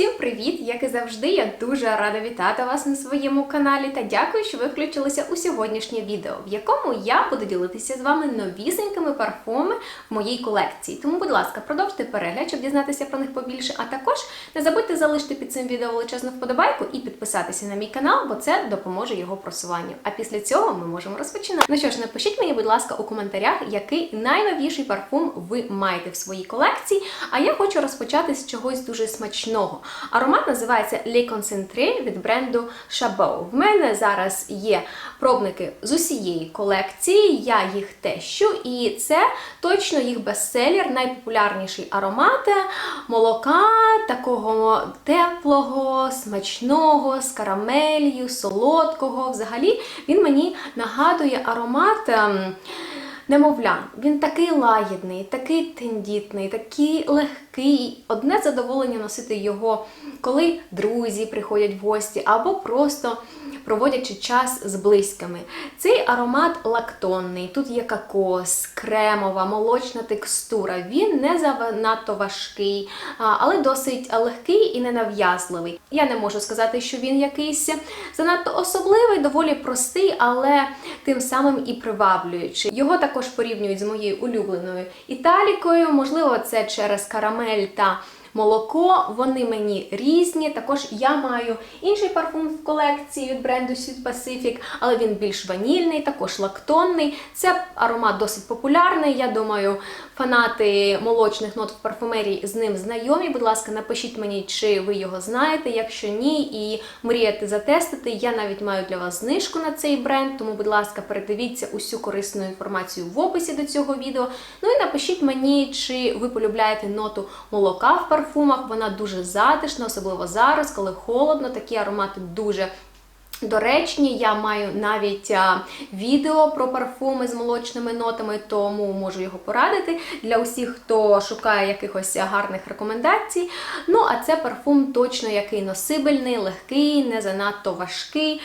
Усім привіт! Як і завжди, я дуже рада вітати вас на своєму каналі та дякую, що ви включилися у сьогоднішнє відео, в якому я буду ділитися з вами новісенькими парфумами в моїй колекції. Тому, будь ласка, продовжуйте перегляд, щоб дізнатися про них побільше. А також не забудьте залишити під цим відео величезну вподобайку і підписатися на мій канал, бо це допоможе його просуванню. А після цього ми можемо розпочинати. Ну що ж, напишіть мені, будь ласка, у коментарях, який найновіший парфум ви маєте в своїй колекції. А я хочу розпочати з чогось дуже смачного. Аромат називається Le Concentré від бренду Chabot. В мене зараз є пробники з усієї колекції, я їх тещу, і це точно їх бестселер, найпопулярніший аромат молока, такого теплого, смачного, з карамелью, солодкого. Взагалі він мені нагадує аромат. Ем, Немовля, він такий лагідний, такий тендітний, такий легкий. Одне задоволення носити його, коли друзі приходять в гості, або просто проводячи час з близькими. Цей аромат лактонний, тут є кокос, кремова, молочна текстура. Він не занадто важкий, але досить легкий і ненав'язливий. Я не можу сказати, що він якийсь занадто особливий, доволі простий, але тим самим і приваблюючий. Його також порівнюють з моєю улюбленою італікою. Можливо, це через карамель та молоко. Вони мені різні. Також я маю інший парфум в колекції від бренду Sweet Pacific, але він більш ванільний, також лактонний. Це аромат досить популярний. Я думаю, фанати молочних нот в парфумерії з ним знайомі. Будь ласка, напишіть мені, чи ви його знаєте. Якщо ні, і мрієте затестити, я навіть маю для вас знижку на цей бренд. Тому, будь ласка, передивіться усю корисну інформацію в описі до цього відео. Ну і напишіть мені, чи ви полюбляєте ноту молока в парфумах. Вона дуже затишна, особливо зараз, коли холодно. Такі аромати дуже. Доречні, я маю навіть відео про парфуми з молочними нотами, тому можу його порадити для усіх, хто шукає якихось гарних рекомендацій. Ну, а це парфум точно який носибельний, легкий, не занадто важкий.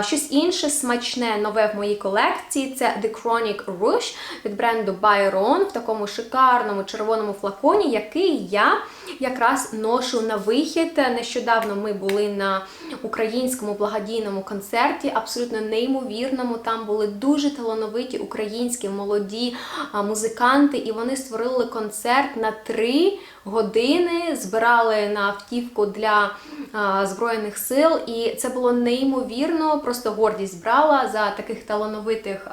Щось інше смачне, нове в моїй колекції це The Chronic Rouge від бренду Byron в такому шикарному червоному флаконі, який я якраз ношу на вихід. Нещодавно ми були на українському благодійному концерті, абсолютно неймовірному. Там були дуже талановиті українські молоді музиканти, і вони створили концерт на три години, збирали на автівку для Збройних сил, і це було неймовірно, просто гордість брала за таких талановитих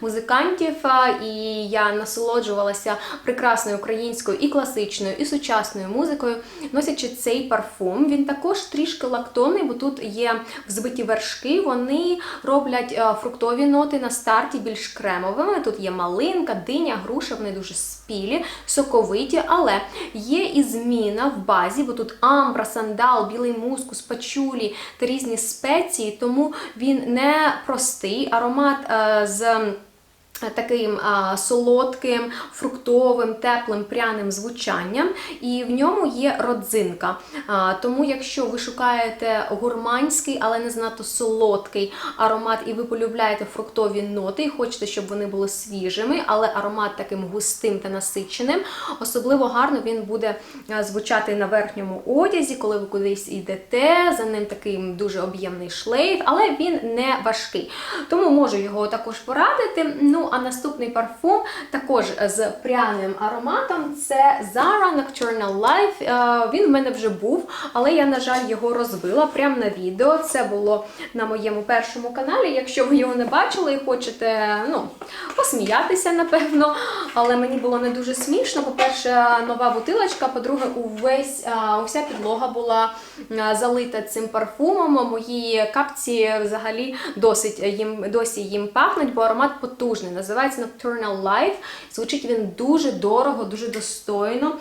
музикантів. І я насолоджувалася прекрасною українською і класичною, і сучасною музикою, носячи цей парфум. Він також трішки лактонний, бо тут є взбиті вершки. Вони роблять фруктові ноти на старті більш кремовими. Тут є малинка, диня, груша, вони дуже спілі, соковиті, але є і зміна в базі, бо тут амбра, сандал, білий мускус, пачулі та різні спеції, тому він не простий аромат е, з. Таким а, солодким, фруктовим, теплим, пряним звучанням, і в ньому є родзинка. А, тому, якщо ви шукаєте гурманський, але не занадто солодкий аромат, і ви полюбляєте фруктові ноти, і хочете, щоб вони були свіжими, але аромат таким густим та насиченим, особливо гарно він буде звучати на верхньому одязі, коли ви кудись йдете. За ним такий дуже об'ємний шлейф, але він не важкий. Тому можу його також порадити. Ну, а наступний парфум також з пряним ароматом це Zara Nocturnal Life. Е, Він в мене вже був, але я, на жаль, його розбила прямо на відео. Це було на моєму першому каналі. Якщо ви його не бачили і хочете ну, посміятися, напевно. Але мені було не дуже смішно. По-перше, нова бутилочка, по-друге, увесь, е, уся підлога була е, залита цим парфумом. Мої капці взагалі досить їм, досі їм пахнуть, бо аромат потужний. Називається Nocturnal Life. Звучить він дуже дорого, дуже достойно.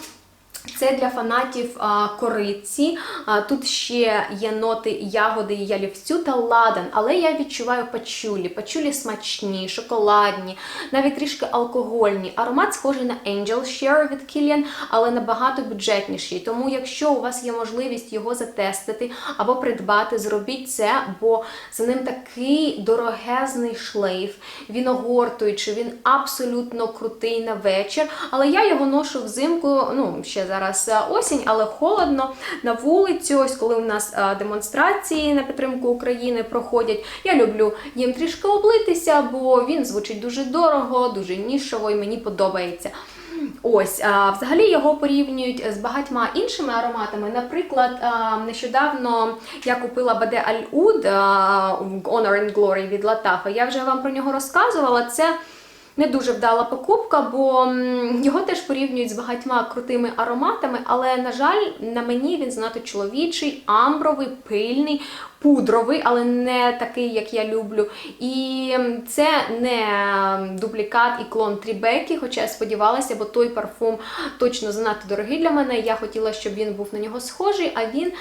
Це для фанатів а, кориці. А, тут ще є ноти ягоди ялівцю та ладан, але я відчуваю пачулі. Пачулі смачні, шоколадні, навіть трішки алкогольні. Аромат схожий на Angel Share від Kilian, але набагато бюджетніший. Тому, якщо у вас є можливість його затестити або придбати, зробіть це, бо за ним такий дорогезний шлейф, він огортуючий, він абсолютно крутий на вечір. Але я його ношу взимку, ну, ще зараз зараз е, осінь, але холодно на вулицю. Ось коли у нас е, демонстрації на підтримку України проходять. Я люблю їм трішки облитися, бо він звучить дуже дорого, дуже нішово і мені подобається. Ось, а, взагалі його порівнюють з багатьма іншими ароматами. Наприклад, нещодавно я купила Баде Аль Уд Honor and Glory від Латафа. Я вже вам про нього розказувала. Це не дуже вдала покупка, бо його теж порівнюють з багатьма крутими ароматами, але, на жаль, на мені він занадто чоловічий, амбровий, пильний, пудровий, але не такий, як я люблю. І це не дублікат і клон Трібекі, хоча я сподівалася, бо той парфум точно занадто дорогий для мене. Я хотіла, щоб він був на нього схожий, а він.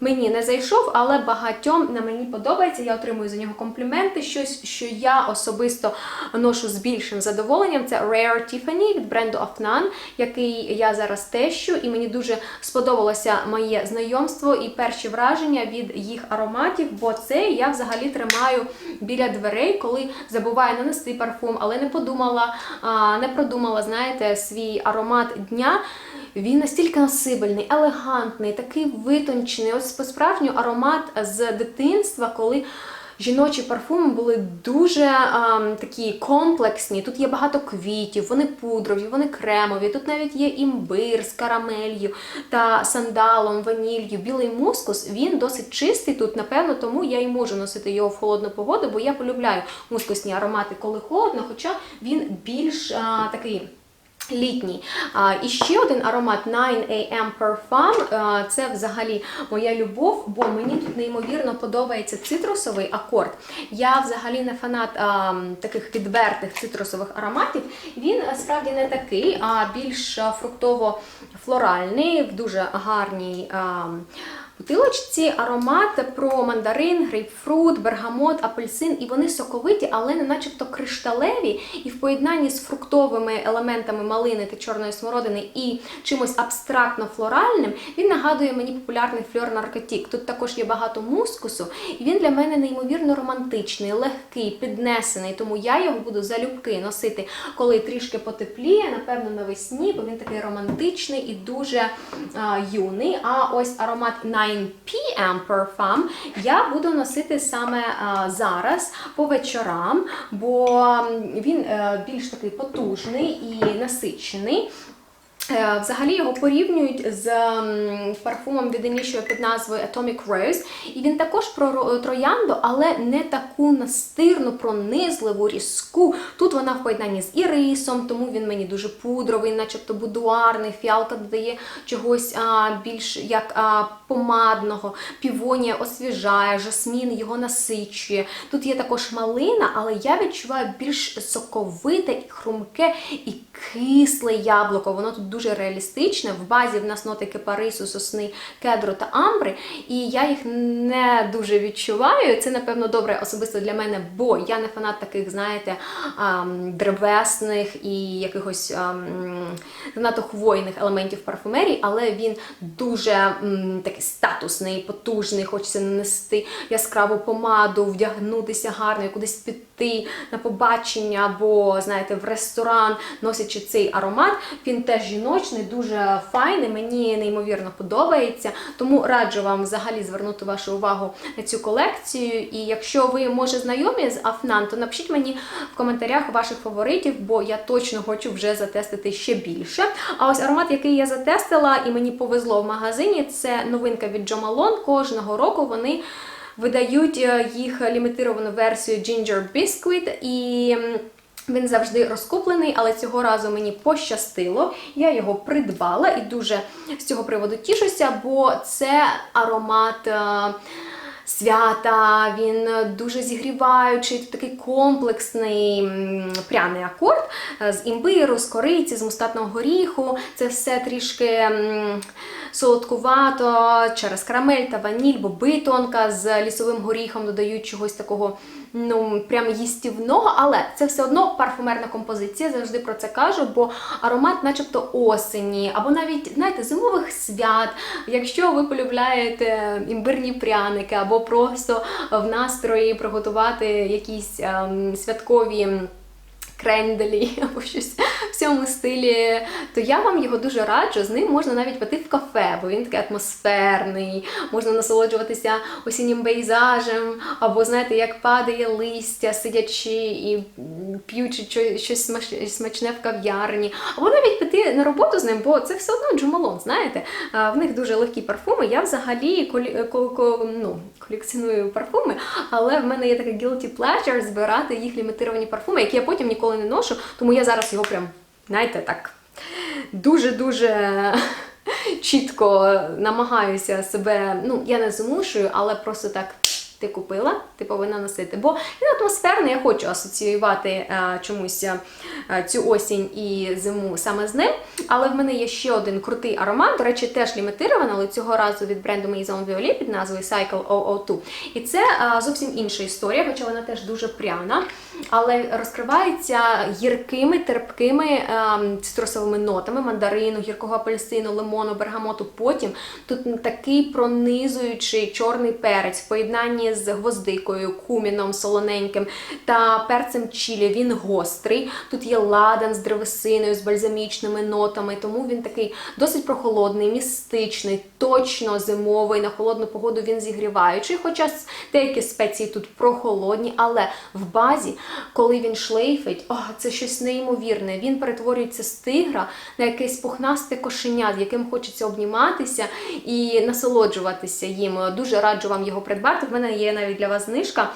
Мені не зайшов, але багатьом на мені подобається. Я отримую за нього компліменти. Щось, що я особисто ношу з більшим задоволенням. Це Rare Tiffany від бренду Afnan, який я зараз тещу, і мені дуже сподобалося моє знайомство і перші враження від їх ароматів, бо це я взагалі тримаю біля дверей, коли забуваю нанести парфум, але не подумала, не продумала, знаєте, свій аромат дня. Він настільки насибельний, елегантний, такий витончений. Ось по-справжню аромат з дитинства, коли. Жіночі парфуми були дуже а, такі комплексні. Тут є багато квітів, вони пудрові, вони кремові. Тут навіть є імбир з карамелью та сандалом, ванілью, білий мускус. Він досить чистий тут, напевно, тому я і можу носити його в холодну погоду, бо я полюбляю мускусні аромати, коли холодно, хоча він більш а, такий. Літній. І ще один аромат 9am Parfum. Це взагалі моя любов, бо мені тут неймовірно подобається цитрусовий акорд. Я взагалі не фанат а, таких відвертих цитрусових ароматів. Він справді не такий, а більш фруктово-флоральний, в дуже гарній. А, бутилочці аромат про мандарин, грейпфрут, бергамот, апельсин, і вони соковиті, але не начебто кришталеві. І в поєднанні з фруктовими елементами малини та чорної смородини і чимось абстрактно-флоральним, він нагадує мені популярний фльор наркотік. Тут також є багато мускусу, і він для мене неймовірно романтичний, легкий, піднесений, тому я його буду залюбки носити, коли трішки потепліє, напевно, навесні, бо він такий романтичний і дуже а, юний. А ось аромат 9PM Parfum я буду носити саме зараз по вечорам, бо він е, більш такий потужний і насичений. Е, Взагалі його порівнюють з парфумом від Initio під назвою Atomic Rose. І він також про троянду, але не таку настирну, пронизливу, різку. Тут вона в поєднанні з ірисом, тому він мені дуже пудровий, начебто будуарний. Фіалка додає чогось а, більш як а, помадного, півонія освіжає, жасмін його насичує. Тут є також малина, але я відчуваю більш соковите і хрумке і кисле яблуко. Воно тут дуже реалістичне. В базі в нас ноти кипарису, сосни, кедру та амбри. І я їх не дуже відчуваю. Це, напевно, добре особисто для мене, бо я не фанат таких, знаєте, древесних і якихось занадто хвойних елементів парфумерії, але він дуже такий статусний, потужний, хочеться нанести яскраву помаду, вдягнутися гарно, кудись піти на побачення або, знаєте, в ресторан, носячи цей аромат. Він теж жіночний, дуже файний, мені неймовірно подобається. Тому раджу вам взагалі звернути вашу увагу на цю колекцію. І якщо ви, може, знайомі з Афнан, то напишіть мені в коментарях ваших фаворитів, бо я точно хочу вже затестити ще більше. А ось аромат, який я затестила, і мені повезло в магазині, це новинка від Jo Malone. Кожного року вони видають е, їх лімітировану версію Ginger Biscuit і. він завжди розкуплений, але цього разу мені пощастило. Я його придбала і дуже з цього приводу тішуся, бо це аромат. Е, Свята, він дуже зігріваючий, такий комплексний пряний акорд е, з імбиру, з кориці, з мустатного горіху. Це все трішки солодкувато через карамель та ваніль, боби тонка з лісовим горіхом додають чогось такого ну, прям їстівного, але це все одно парфумерна композиція, завжди про це кажу, бо аромат начебто осені, або навіть, знаєте, зимових свят. Якщо ви полюбляєте імбирні пряники, або просто в настрої приготувати якісь ем, святкові кренделі або щось в цьому стилі, то я вам його дуже раджу. З ним можна навіть піти в кафе, бо він такий атмосферний, можна насолоджуватися осіннім пейзажем, або знаєте, як падає листя, сидячи і п'ючи щось смачне в кав'ярні, або навіть піти на роботу з ним, бо це все одно Джумалон, знаєте. В них дуже легкі парфуми. Я взагалі ну, колекціоную парфуми, але в мене є таке guilty pleasure збирати їх лімітовані парфуми, які я потім ніколи не ношу, тому я зараз його прям, знаєте, так дуже-дуже чітко намагаюся себе, ну, я не змушую, але просто так. Ти купила, ти повинна носити. Бо він атмосферний, я хочу асоціювати е, чомусь е, цю осінь і зиму саме з ним. Але в мене є ще один крутий аромат, до речі, теж лімітирований, але цього разу від бренду Maison Violet під назвою Cycle 002. І це е, зовсім інша історія, хоча вона теж дуже пряна, але розкривається гіркими, терпкими е, цитрусовими нотами мандарину, гіркого апельсину, лимону, бергамоту. Потім тут такий пронизуючий чорний перець в поєднанні з гвоздикою, куміном солоненьким та перцем чілі. Він гострий. Тут є ладан з древесиною, з бальзамічними нотами, тому він такий досить прохолодний, містичний, точно зимовий. На холодну погоду він зігріваючий, хоча деякі спеції тут прохолодні, але в базі, коли він шлейфить, о, це щось неймовірне. Він перетворюється з тигра на якесь пухнасте кошеня, з яким хочеться обніматися і насолоджуватися їм. Дуже раджу вам його придбати. В мене є навіть для вас знижка.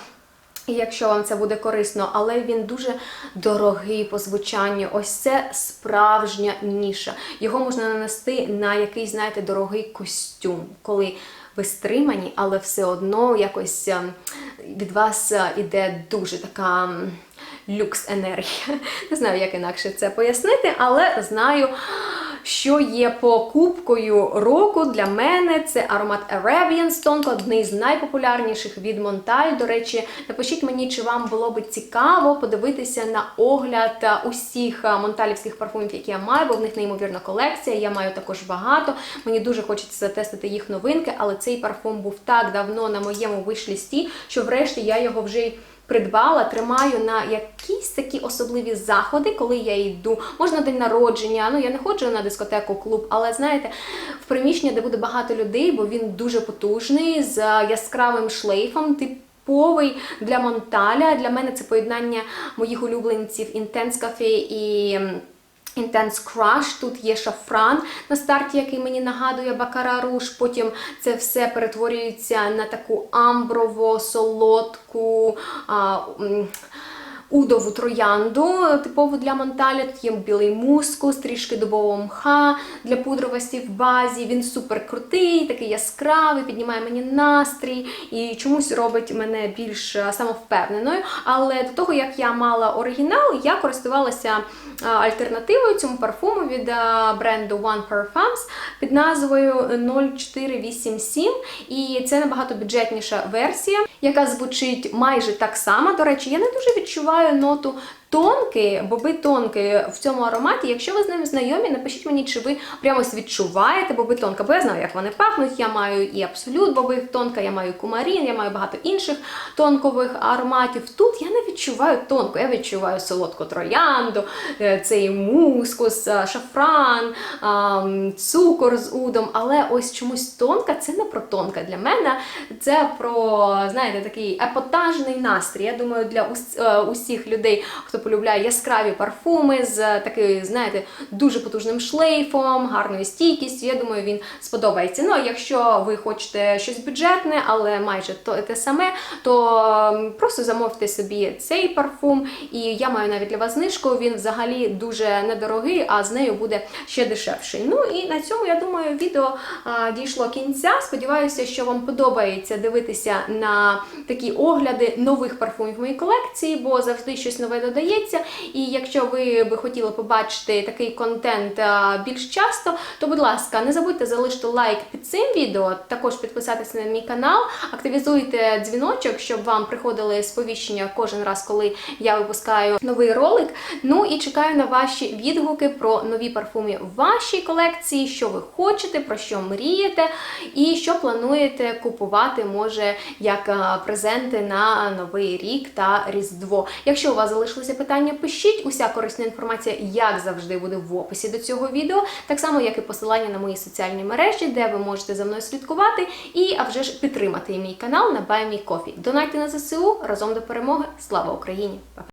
Якщо вам це буде корисно, але він дуже дорогий по звучанню. Ось це справжня ніша. Його можна нанести на якийсь, знаєте, дорогий костюм, коли ви стримані, але все одно якось ем, від вас е, іде дуже така люкс енергія. Не знаю, як інакше це пояснити, але знаю. Що є покупкою року для мене? Це аромат Arabian Stone, одний з найпопулярніших від Монталь. До речі, напишіть мені, чи вам було би цікаво подивитися на огляд усіх монталівських парфумів, які я маю, бо в них неймовірна колекція. Я маю також багато. Мені дуже хочеться затестити їх новинки, але цей парфум був так давно на моєму вишлісті, що врешті я його вже й придбала, тримаю на якісь такі особливі заходи, коли я йду. Можна день народження. Ну я не ходжу на дискотеку, клуб, але знаєте, в приміщення, де буде багато людей, бо він дуже потужний з яскравим шлейфом. Типовий для Монталя. Для мене це поєднання моїх улюбленців інтенс кафе і. Intense Crush, тут є шафран на старті, який мені нагадує Бакара Руш. Потім це все перетворюється на таку амброво, солодку. А, Удову троянду, типову для Монталя. Тут є білий мускус, трішки дубового мха для пудровості в базі. Він супер крутий, такий яскравий, піднімає мені настрій і чомусь робить мене більш е, самовпевненою. Але до того, як я мала оригінал, я користувалася е, альтернативою цьому парфуму від е, бренду One Parfums під назвою 0487. І це набагато бюджетніша версія, яка звучить майже так само. До речі, я не дуже відчуваю ноту тонки, боби тонки в цьому ароматі. Якщо ви з ними знайомі, напишіть мені, чи ви прямо відчуваєте боби тонка, бо я знаю, як вони пахнуть. Я маю і абсолют боби тонка, я маю кумарін, я маю багато інших тонкових ароматів. Тут я не відчуваю тонку, я відчуваю солодку троянду, е, цей мускус, е, шафран, цукор з удом. Але ось чомусь тонка це не про тонка для мене. Це про, знаєте, такий епатажний настрій. Я думаю, для е, усіх людей, хто полюбляє яскраві парфуми з е, такою, знаєте, дуже потужним шлейфом, гарною стійкістю. Я думаю, він сподобається. Ну, а якщо ви хочете щось бюджетне, але майже те саме, то просто замовте собі цей парфум. І я маю навіть для вас знижку. Він взагалі дуже недорогий, а з нею буде ще дешевший. Ну і на цьому я думаю, відео а, дійшло кінця. Сподіваюся, що вам подобається дивитися на такі огляди нових парфумів моїй колекції, бо завжди щось нове додається. І якщо ви би хотіли побачити такий контент більш часто, то будь ласка, не забудьте залишити лайк під цим відео, також підписатися на мій канал, активізуйте дзвіночок, щоб вам приходили сповіщення кожен раз, коли я випускаю новий ролик. Ну і чекаю на ваші відгуки про нові парфуми в вашій колекції, що ви хочете, про що мрієте, і що плануєте купувати, може, як презенти на новий рік та Різдво. Якщо у вас залишилися запитання, пишіть. Уся корисна інформація, як завжди, буде в описі до цього відео, так само як і посилання на мої соціальні мережі, де ви можете за мною слідкувати, і а вже ж підтримати мій канал на BuyMeCoffee. Донайте на ЗСУ разом до перемоги. Слава Україні! Па-па!